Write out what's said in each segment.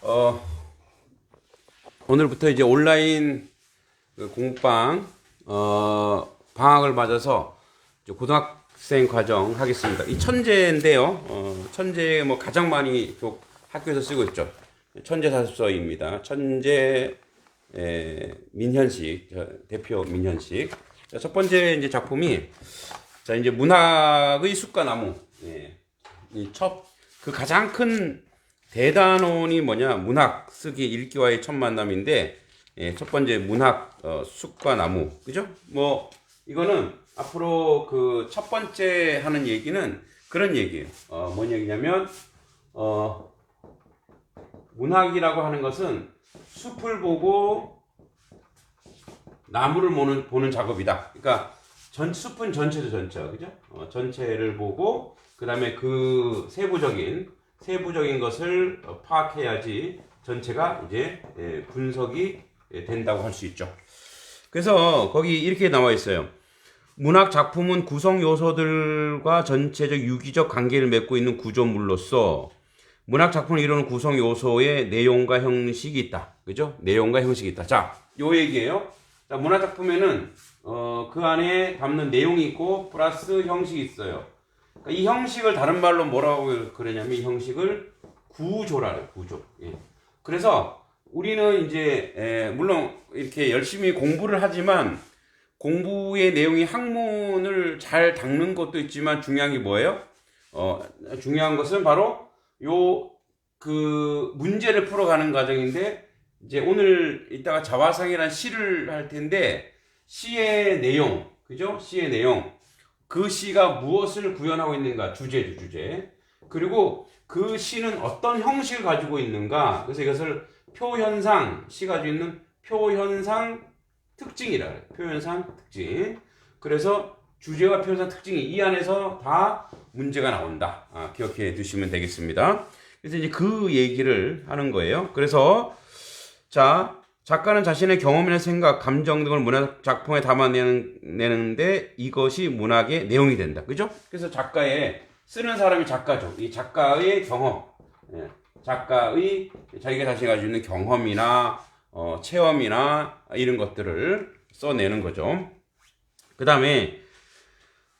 어, 오늘부터 이제 온라인 그 공방 어, 방학을 맞아서 고등학생 과정 하겠습니다. 이 천재인데요. 어, 천재 뭐 가장 많이 또 학교에서 쓰고 있죠. 천재 사습서입니다. 천재 에, 민현식 저, 대표 민현식. 자, 첫 번째 이제 작품이 자 이제 문학의 숲과 나무. 예. 이첫그 가장 큰 대단원이 뭐냐 문학 쓰기 읽기와의 첫 만남인데 예, 첫 번째 문학 어, 숲과 나무 그죠? 뭐 이거는 앞으로 그 첫 번째 하는 얘기는 그런 얘기예요. 어, 뭔 얘기냐면 어, 문학이라고 하는 것은 숲을 보고 나무를 보는, 보는 작업이다. 그러니까 전 숲은 전체죠 전체 그죠? 어, 전체를 보고 그 다음에 그 세부적인 세부적인 것을 어, 파악해야지 전체가 이제 예, 분석이 예, 된다고 할 수 있죠. 그래서 거기 이렇게 나와 있어요. 문학 작품은 구성 요소들과 전체적 유기적 관계를 맺고 있는 구조물로서 문학 작품을 이루는 구성 요소의 내용과 형식이 있다. 그죠? 내용과 형식이 있다. 자, 요 얘기예요. 자, 문학 작품에는 어, 그 안에 담는 내용이 있고 플러스 형식이 있어요. 그러니까 이 형식을 다른 말로 뭐라고 그러냐면 이 형식을 구조라 그래요. 구조. 예. 그래서 우리는 이제 에, 물론 이렇게 열심히 공부를 하지만 공부의 내용이 학문을 잘 닦는 것도 있지만 중요한 게 뭐예요? 어, 중요한 것은 바로 요 그 문제를 풀어가는 과정인데 이제 오늘 이따가 자화상이라는 시를 할 텐데 시의 내용, 그죠? 시의 내용. 그 시가 무엇을 구현하고 있는가? 주제죠, 주제. 그리고 그 시는 어떤 형식을 가지고 있는가? 그래서 이것을 표현상, 시 가지고 있는 표현상 특징이라 그래요. 표현상 특징. 그래서 주제와 표현상 특징이 이 안에서 다 문제가 나온다. 아, 기억해 두시면 되겠습니다. 그래서 이제 그 얘기를 하는 거예요. 그래서 자, 작가는 자신의 경험이나 생각, 감정 등을 문학 작품에 담아내는데 이것이 문학의 내용이 된다. 그죠? 그래서 작가의 쓰는 사람이 작가죠. 이 작가의 경험, 예, 작가의 자기가 자신이 가지고 있는 경험이나 어, 체험이나 이런 것들을 써내는 거죠. 그 다음에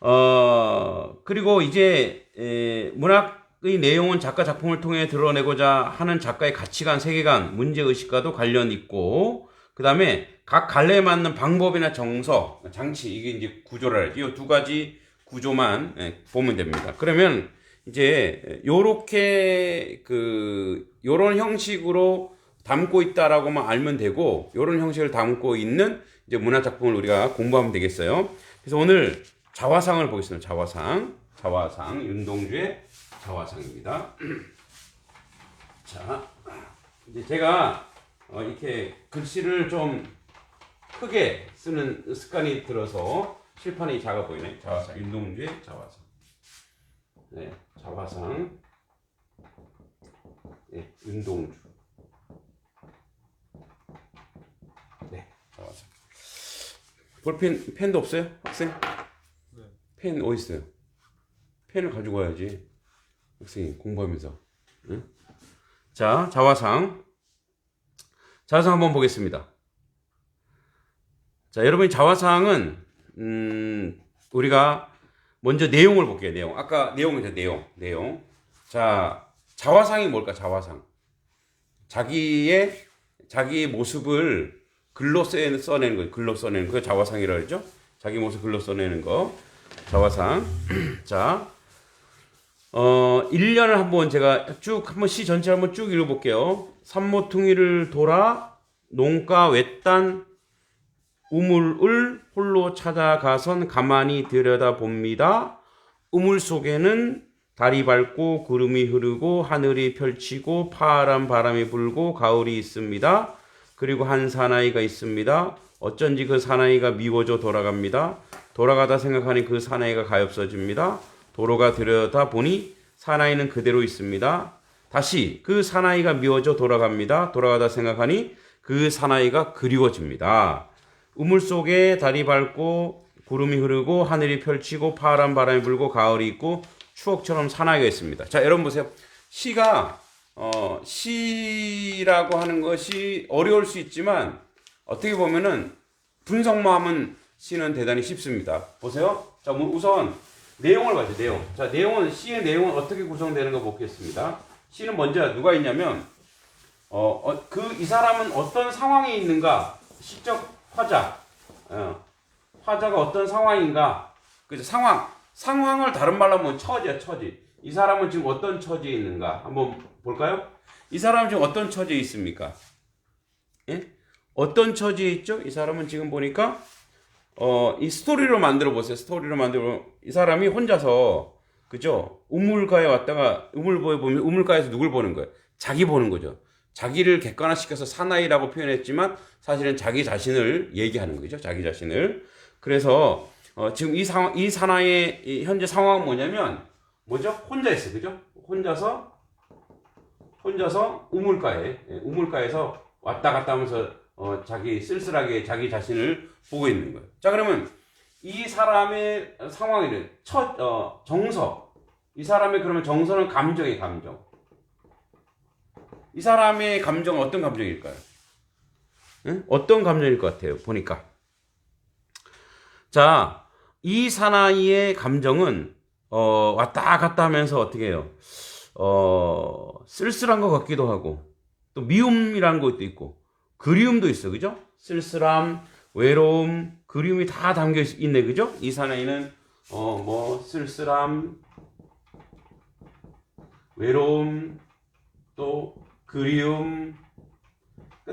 어 그리고 이제 에, 문학 의 내용은 작가 작품을 통해 드러내고자 하는 작가의 가치관, 세계관, 문제 의식과도 관련 있고 그 다음에 각 갈래에 맞는 방법이나 정서, 장치 이게 이제 구조라 해야지. 이두 가지 구조만 예, 보면 됩니다. 그러면 이제 요렇게 그 요런 형식으로 담고 있다라고만 알면 되고 요런 형식을 담고 있는 이제 문화 작품을 우리가 공부하면 되겠어요. 그래서 오늘 자화상을 보겠습니다. 자화상, 자화상 윤동주의 자화상입니다. 자, 이제 제가 어, 이렇게 글씨를 좀 크게 쓰는 습관이 들어서 칠판이 작아 보이네. 자화상 윤동주의 자화상. 네, 자화상. 네, 윤동주. 네, 자화상. 볼펜 펜도 없어요, 학생? 펜 어디 있어요? 펜을 가지고 와야지. 학생이 공부하면서. 응? 자, 자화상. 자화상 한번 보겠습니다. 자, 여러분 자화상은 음, 우리가 먼저 내용을 볼게요. 내용. 아까 내용이죠. 내용. 내용. 자, 자화상이 뭘까? 자화상. 자기의 자기의 모습을 글로 써- 써내는 거, 글로 써내는 거, 자화상이라고 그러죠. 자기 모습 글로 써내는 거, 자화상. 자, 어, 1년을 한번 제가 쭉 한번 시 전체 한번 쭉 읽어볼게요. 산모퉁이를 돌아 농가 외딴 우물을 홀로 찾아가선 가만히 들여다 봅니다. 우물 속에는 달이 밝고 구름이 흐르고 하늘이 펼치고 파란 바람이 불고 가을이 있습니다. 그리고 한 사나이가 있습니다. 어쩐지 그 사나이가 미워져 돌아갑니다. 돌아가다 생각하니 그 사나이가 가엾어집니다. 도로가 들여다 보니 사나이는 그대로 있습니다. 다시 그 사나이가 미워져 돌아갑니다. 돌아가다 생각하니 그 사나이가 그리워집니다. 우물 속에 달이 밝고 구름이 흐르고 하늘이 펼치고 파란 바람이 불고 가을이 있고 추억처럼 사나이가 있습니다. 자, 여러분 보세요. 시가 어, 시 시라고 하는 것이 어려울 수 있지만 어떻게 보면은 분석만 하면 시는 대단히 쉽습니다. 보세요. 자, 뭐 우선 내용을 봐죠. 내용. 자, 내용은 시의 내용은 어떻게 구성되는 거 보겠습니다. 시는 먼저 누가 있냐면 어, 그 이 사람은 어떤 상황에 있는가? 시적 화자. 어, 화자가 어떤 상황인가? 그죠? 상황. 상황을 다른 말로 하면 처지야, 처지. 이 사람은 지금 어떤 처지에 있는가? 한번 볼까요? 이 사람은 지금 어떤 처지에 있습니까? 예? 어떤 처지에 있죠? 이 사람은 지금 보니까 어, 이 스토리로 만들어 보세요. 스토리로 만들어 이 사람이 혼자서 그죠? 우물가에 왔다가 우물보에 보면 우물가에서 누굴 보는 거예요? 자기 보는 거죠. 자기를 객관화시켜서 사나이라고 표현했지만 사실은 자기 자신을 얘기하는 거죠. 자기 자신을. 그래서 어, 지금 이 상황 이 사나이의 이 현재 상황은 뭐냐면 뭐죠? 혼자 있어요. 그죠? 혼자서 혼자서 우물가에 예, 우물가에서 왔다 갔다 하면서 어, 자기 쓸쓸하게 자기 자신을 보고 있는 거예요. 자 그러면 이 사람의 상황에는 첫 어, 정서 이 사람의 그러면 정서는 감정의 감정. 이 사람의 감정은 어떤 감정일까요? 응? 어떤 감정일 것 같아요? 보니까 자 이 사나이의 감정은 어, 왔다 갔다 하면서 어떻게 해요? 어, 쓸쓸한 것 같기도 하고 또 미움이라는 것도 있고 그리움도 있어 그죠? 쓸쓸함, 외로움, 그리움이 다 담겨 있- 있네 그죠? 이 사나이는 어 뭐 쓸쓸함, 외로움, 또 그리움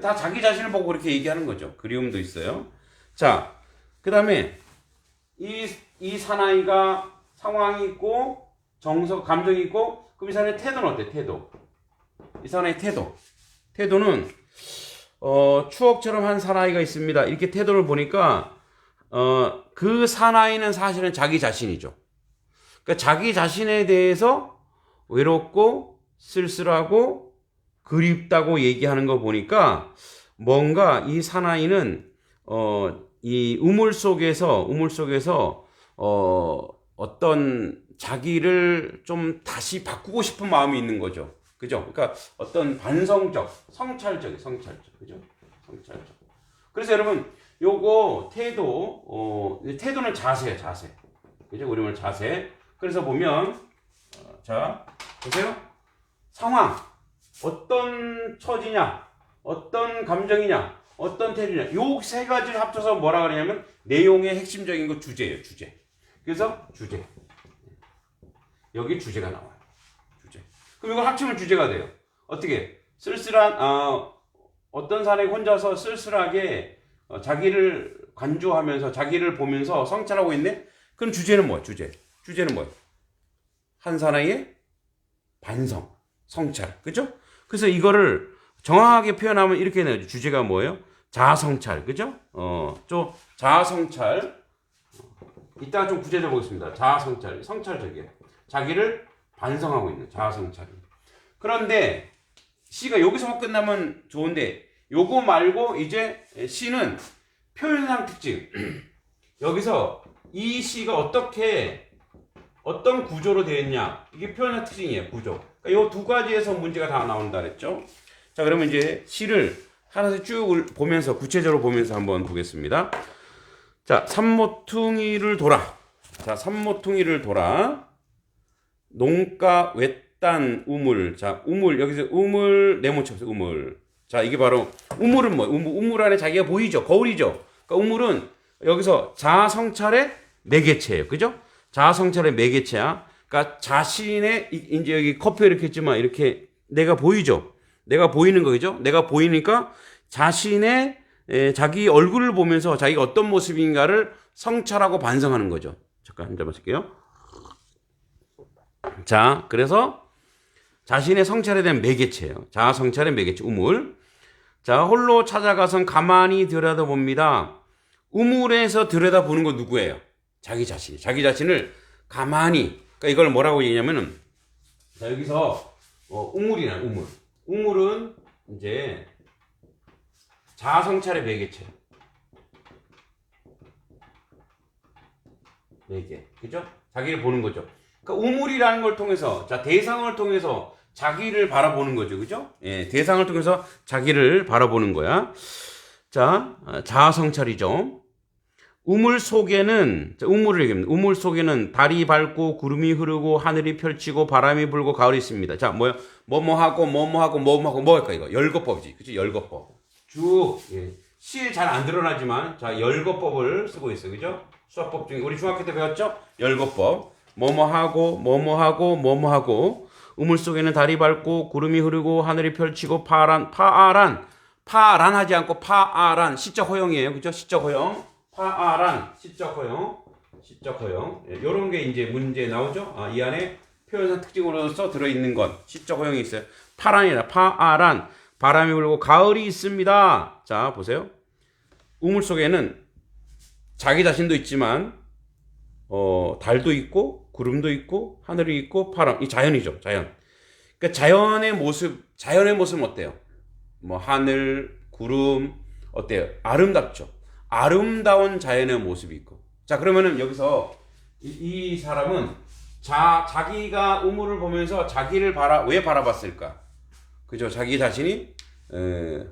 다 자기 자신을 보고 그렇게 얘기하는 거죠. 그리움도 있어요. 자, 그 다음에 이, 이 사나이가 상황이 있고 정서, 감정이 있고 그럼 이 사나이의 태도는 어때? 태도. 이 사나이의 태도. 태도는 어, 추억처럼 한 사나이가 있습니다. 이렇게 태도를 보니까 어, 그 사나이는 사실은 자기 자신이죠. 그러니까 자기 자신에 대해서 외롭고 쓸쓸하고 그립다고 얘기하는 거 보니까 뭔가 이 사나이는 어, 이 우물 속에서 우물 속에서 어, 어떤 자기를 좀 다시 바꾸고 싶은 마음이 있는 거죠. 그죠? 그러니까 어떤 반성적, 성찰적, 성찰적, 그죠? 성찰적. 그래서 여러분, 요거 태도, 어, 태도는 자세예요, 자세. 그죠? 우리 말 자세. 그래서 보면, 어, 자, 보세요. 상황. 어떤 처지냐, 어떤 감정이냐, 어떤 태도냐. 요 세 가지를 합쳐서 뭐라 그러냐면, 내용의 핵심적인 거 주제예요, 주제. 그래서 주제. 여기 주제가 나와요. 그럼 이걸 합치면 주제가 돼요. 어떻게? 쓸쓸한, 어, 어떤 사람이 혼자서 쓸쓸하게 어, 자기를 관조하면서 자기를 보면서 성찰하고 있네? 그럼 주제는 뭐야, 주제? 주제는 뭐야? 한 사나이의 반성, 성찰. 그죠? 그래서 이거를 정확하게 표현하면 이렇게 되죠. 주제가 뭐예요? 자아성찰. 그죠? 어, 좀 자아성찰. 이따가 좀 구체적으로 보겠습니다. 자아성찰. 성찰적이에요. 자기를 반성하고 있는 자아성찰. 그런데 시가 여기서만 끝나면 좋은데 요거 말고 이제 시는 표현상 특징. 여기서 이 시가 어떻게 어떤 구조로 되어 있냐. 이게 표현의 특징이에요 구조. 그러니까 이두 가지에서 문제가 다 나온다 그랬죠? 자 그러면 이제 시를 하나씩 쭉 보면서 구체적으로 보면서 한번 보겠습니다. 자 삼모퉁이를 돌아. 자 삼모퉁이를 돌아 농가 외딴 우물 자 우물 여기서 우물 네모 쳐보세요 우물 자 이게 바로 우물은 뭐 우물, 우물 안에 자기가 보이죠 거울이죠 그러니까 우물은 여기서 자성찰의 매개체예요 그죠 자성찰의 매개체야. 그러니까 자신의 이- 이제 여기 커피 이렇게 했지만 이렇게 내가 보이죠. 내가 보이는 거죠. 내가 보이니까 자신의 에, 자기 얼굴을 보면서 자기가 어떤 모습인가를 성찰하고 반성하는 거죠. 잠깐 한잔 마실게요. 자, 그래서 자신의 성찰에 대한 매개체예요. 자아 성찰의 매개체 우물. 자, 홀로 찾아가선 가만히 들여다봅니다. 우물에서 들여다보는 건 누구예요? 자기 자신. 자기 자신을 가만히. 그러니까 이걸 뭐라고 얘기냐면은 자, 여기서 어, 우물이나 우물. 우물은 이제 자아 성찰의 매개체. 매개. 그죠? 자기를 보는 거죠. 그러니까 우물이라는 걸 통해서 자, 대상을 통해서 자기를 바라보는 거죠. 그죠? 예, 대상을 통해서 자기를 바라보는 거야. 자, 아, 자아 성찰이죠. 우물 속에는 자, 우물을 얘기합니다. 우물 속에는 달이 밝고 구름이 흐르고 하늘이 펼치고 바람이 불고 가을이 있습니다. 자, 뭐요? 뭐뭐 하고 뭐뭐 하고 뭐뭐 하고 뭐 할까 이거? 열거법이지. 그치 열거법. 쭉 예. 시에 잘 안 드러나지만 자, 열거법을 쓰고 있어 요. 그죠? 수학법 중에 우리 중학교 때 배웠죠? 열거법. 뭐뭐 하고 뭐뭐 하고 뭐뭐 하고 우물 속에는 달이 밝고 구름이 흐르고 하늘이 펼치고 파란 파아란 파란 하지 않고 파아란 시적 허용이에요. 그죠? 시적 허용. 파아란 시적 허용. 시적 허용. 예, 요런 게 이제 문제 나오죠? 아, 이 안에 표현상 특징으로서 들어 있는 것. 시적 허용이 있어요. 파란이라 파아란 바람이 불고 가을이 있습니다. 자, 보세요. 우물 속에는 자기 자신도 있지만 어, 달도 있고 구름도 있고 하늘이 있고 바람 이 자연이죠 자연. 그러니까 자연의 모습 자연의 모습은 어때요? 뭐 하늘 구름 어때요? 아름답죠. 아름다운 자연의 모습이 있고. 자 그러면은 여기서 이, 이 사람은 자 자기가 우물을 보면서 자기를 바라 왜 바라봤을까? 그죠? 자기 자신이 에,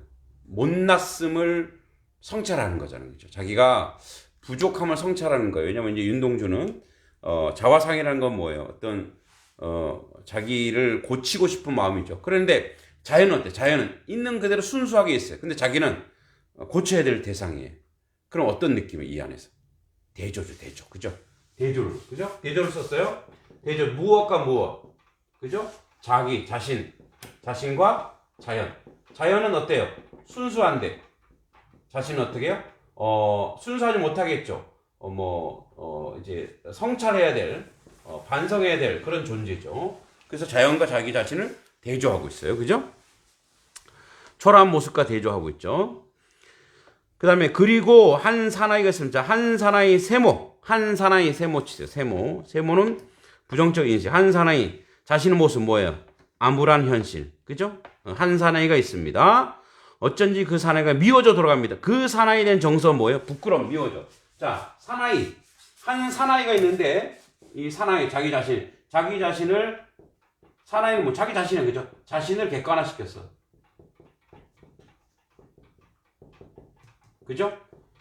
못났음을 성찰하는 거잖아요. 그죠? 자기가 부족함을 성찰하는 거예요. 왜냐면 이제 윤동주는 어, 자화상이라는 건 뭐예요? 어떤 어, 자기를 고치고 싶은 마음이죠. 그런데 자연은 어때? 자연은 있는 그대로 순수하게 있어요. 근데 자기는 어, 고쳐야 될 대상이에요. 그럼 어떤 느낌이에요? 이 안에서 대조죠, 대조, 그죠? 대조를, 그죠? 대조를 썼어요. 대조 무엇과 무엇, 그죠? 자기, 자신, 자신과 자연. 자연은 어때요? 순수한데 자신은 어떻게 해요? 어, 순수하지 못하겠죠. 어, 뭐, 어, 이제 성찰해야 될, 어, 반성해야 될 그런 존재죠. 그래서 자연과 자기 자신을 대조하고 있어요. 그죠? 초라한 모습과 대조하고 있죠. 그 다음에, 그리고 한 사나이가 있습니다. 한 사나이 세모. 한 사나이 세모 치세요. 세모. 세모는 부정적 인식. 한 사나이. 자신의 모습 뭐예요? 암울한 현실. 그죠? 어, 한 사나이가 있습니다. 어쩐지 그 사나이가 미워져 돌아갑니다. 그 사나이에 대한 정서는 뭐예요? 부끄러움, 미워져. 자, 사나이. 한 사나이가 있는데, 이 사나이, 자기 자신. 자기 자신을, 사나이는 뭐, 자기 자신은 그죠? 자신을 객관화시켰어. 그죠?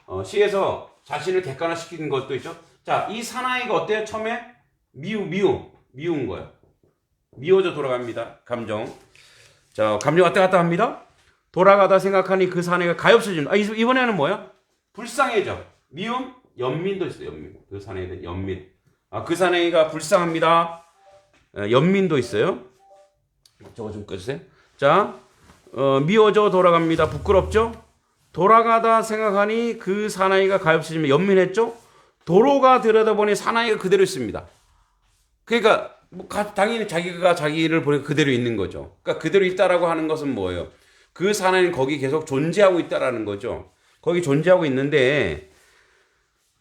어, 시에서 자신을 객관화시키는 것도 있죠. 자, 이 사나이가 어때요? 처음에? 미우, 미움. 미운 거예요. 미워져 돌아갑니다. 감정. 자, 감정 왔다 갔다 합니다. 돌아가다 생각하니 그 사내가 가엾어집니다. 아, 이- 이번에는 뭐야? 불쌍해져. 미움, 연민도 있어요. 연민. 그 사내에 연민. 아, 그 사내가 불쌍합니다. 어, 연민도 있어요. 저거 좀 꺼주세요. 자, 어, 미워져 돌아갑니다. 부끄럽죠? 돌아가다 생각하니 그 사나이가 가엾어지면 연민했죠? 도로가 들여다보니 사나이가 그대로 있습니다. 그러니까 뭐 가- 당연히 자기가 자기를 보니까 그대로 있는 거죠. 그러니까 그대로 있다라고 하는 것은 뭐예요? 그 사나이는 거기 계속 존재하고 있다라는 거죠. 거기 존재하고 있는데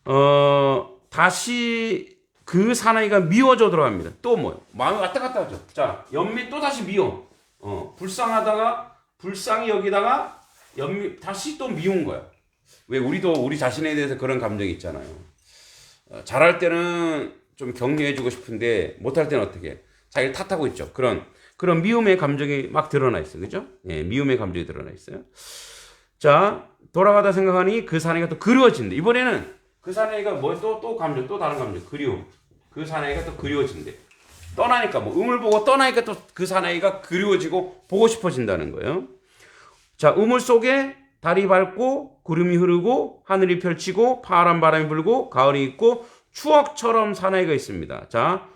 어 다시 그 사나이가 미워져 들어갑니다. 또 뭐요? 마음이 왔다 갔다 하죠. 자, 연민 또 다시 미워. 어, 불쌍하다가 불쌍히 여기다가 연민 다시 또 미운 거야. 왜 우리도 우리 자신에 대해서 그런 감정이 있잖아요. 어, 잘할 때는 좀 격려해주고 싶은데 못할 때는 어떻게? 자기를 탓하고 있죠. 그런 그런 미움의 감정이 막 드러나 있어요. 그죠? 예, 미움의 감정이 드러나 있어요. 자, 돌아가다 생각하니 그 사내가 또 그리워진대. 이번에는 그 사내가 뭐또또 감정, 또 다른 감정, 그리움. 그 사내가 또 그리워진대. 떠나니까 뭐 음을 보고 떠나니까 또 그 사나이가 그리워지고 보고 싶어진다는 거예요. 자, 우물 속에 달이 밝고 구름이 흐르고 하늘이 펼치고 파란 바람이 불고 가을이 있고 추억처럼 사나이가 있습니다. 자,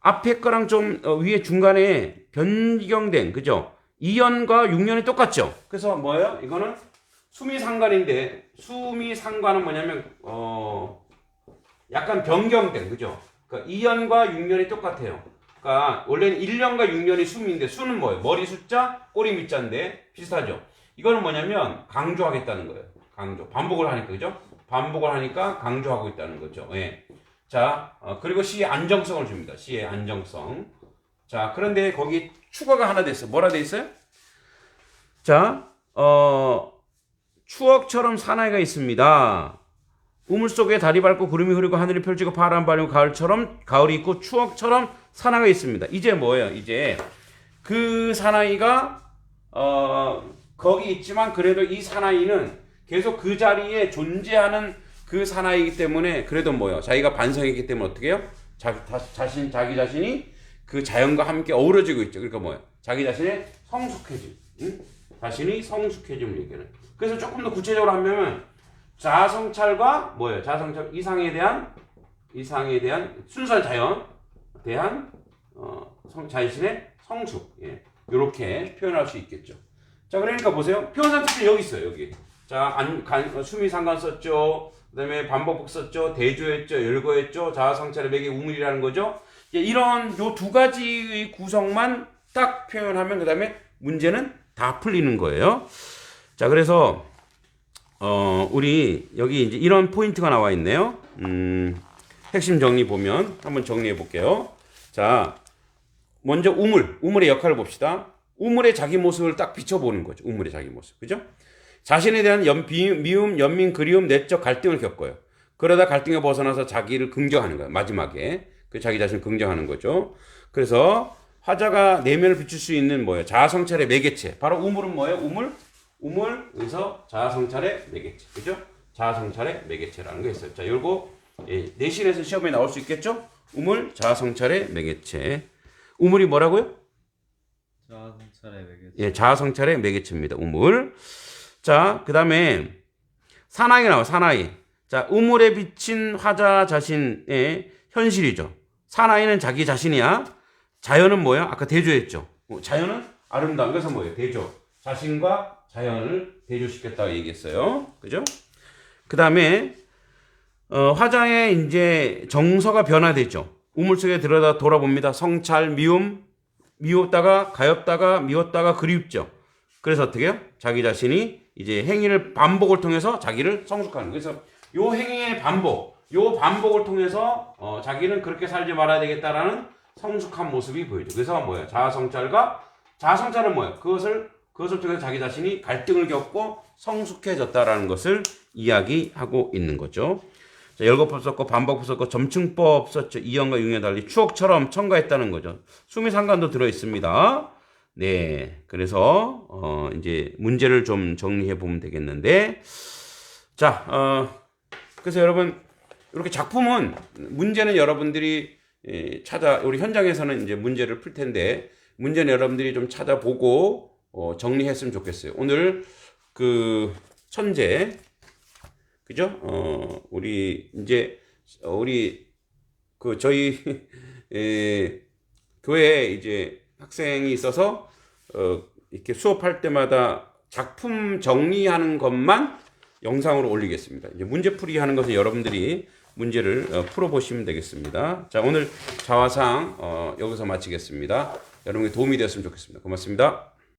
앞에 거랑 좀 어, 위에 중간에 변경된 그죠? 2년과 6년이 똑같죠? 그래서 뭐예요? 이거는 수미상관인데 수미상관은 뭐냐면 어 약간 변경된 그죠? 그러니까 2년과 6년이 똑같아요. 그러니까 원래는 1년과 6년이 수미인데 수는 뭐예요? 머리 숫자, 꼬리 밑자인데 비슷하죠? 이거는 뭐냐면 강조하겠다는 거예요. 강조. 반복을 하니까 그죠? 반복을 하니까 강조하고 있다는 거죠. 예. 자, 어, 그리고 시의 안정성을 줍니다. 시의 안정성. 자, 그런데 거기 추가가 하나 됐어요. 뭐라 돼 있어요? 자, 어, 추억처럼 사나이가 있습니다. 우물 속에 달이 밝고 구름이 흐르고 하늘이 펼치고 바람 발리고 가을처럼 가을이 있고 추억처럼 사나이가 있습니다. 이제 뭐예요? 이제 그 사나이가 어 거기 있지만 그래도 이 사나이는 계속 그 자리에 존재하는 그 사나이기 때문에 그래도 뭐요? 자기가 반성했기 때문에 어떻게 해요? 자, 자, 자신 자기 자신이 그 자연과 함께 어우러지고 있죠. 그러니까 뭐예요? 자기 자신의 성숙해짐. 응? 자신이 성숙해짐을 얘기하는. 그래서 조금 더 구체적으로 하면 자성찰과 뭐예요? 자성찰 이상에 대한 이상에 대한 순수한 자연 대한 어, 성, 자신의 성숙. 예. 이렇게 표현할 수 있겠죠. 자, 그러니까 보세요. 표현상 특징 여기 있어요. 여기. 자, 안, 간, 어, 수미 상관 썼죠. 그다음에 반복복 썼죠. 대조했죠. 열거했죠. 자아성찰의 맥이 우물이라는 거죠. 예, 이런 요 두 가지의 구성만 딱 표현하면 그다음에 문제는 다 풀리는 거예요. 자, 그래서 어, 우리 여기 이제 이런 포인트가 나와 있네요. 음, 핵심 정리 보면 한번 정리해 볼게요. 자, 먼저 우물, 우물의 역할을 봅시다. 우물의 자기 모습을 딱 비춰보는 거죠. 우물의 자기 모습. 그죠? 자신에 대한 연, 비, 미움, 연민, 그리움, 내적 갈등을 겪어요. 그러다 갈등에 벗어나서 자기를 긍정하는 거예요. 마지막에. 그 자기 자신을 긍정하는 거죠. 그래서 화자가 내면을 비출 수 있는 뭐예요? 자아성찰의 매개체. 바로 우물은 뭐예요? 우물? 우물, 여기서 자아성찰의 매개체. 그죠? 자아성찰의 매개체라는 게 있어요. 자, 요거 예, 내신에서 시험에 나올 수 있겠죠? 우물, 자아성찰의 매개체. 우물이 뭐라고요? 자아성찰의 매개. 예, 자아성찰의 매개체입니다. 우물. 자, 그 다음에 사나이 나와, 사나이. 자, 우물에 비친 화자 자신의 현실이죠. 사나이는 자기 자신이야. 자연은 뭐야? 아까 대조했죠. 어, 자연은 아름다운 그래서 뭐예요? 대조. 자신과 자연을 대조시켰다고 얘기했어요. 그죠? 그 다음에 어, 화자의 이제 정서가 변화되죠. 우물 속에 들어다 돌아봅니다. 성찰, 미움, 미웠다가 가엾다가 미웠다가 그리웠죠. 그래서 어떻게 해요? 자기 자신이 이제 행위를 반복을 통해서 자기를 성숙하는. 그래서 요 행위의 반복, 요 반복을 통해서 어, 자기는 그렇게 살지 말아야 되겠다라는 성숙한 모습이 보이죠. 그래서 뭐예요? 자아성찰과 자아성찰은 뭐예요? 그것을 그것을 통해서 자기 자신이 갈등을 겪고 성숙해졌다라는 것을 이야기하고 있는 거죠. 자, 열거법 썼고 반복법 썼고 점층법 썼죠. 이형과 융에 달리 추억처럼 첨가했다는 거죠. 수미 상관도 들어 있습니다. 네, 그래서 어, 이제 문제를 좀 정리해 보면 되겠는데, 자, 어, 그래서 여러분 이렇게 작품은 문제는 여러분들이 예, 찾아 우리 현장에서는 이제 문제를 풀 텐데 문제는 여러분들이 좀 찾아보고 어, 정리했으면 좋겠어요. 오늘 그 천재 그죠? 어, 우리 이제 어, 우리 그 저희 에, 교회에 이제 학생이 있어서 어, 이렇게 수업할 때마다 작품 정리하는 것만 영상으로 올리겠습니다. 이제 문제풀이 하는 것은 여러분들이 문제를 어, 풀어보시면 되겠습니다. 자, 오늘 자화상 어, 여기서 마치겠습니다. 여러분께 도움이 되었으면 좋겠습니다. 고맙습니다.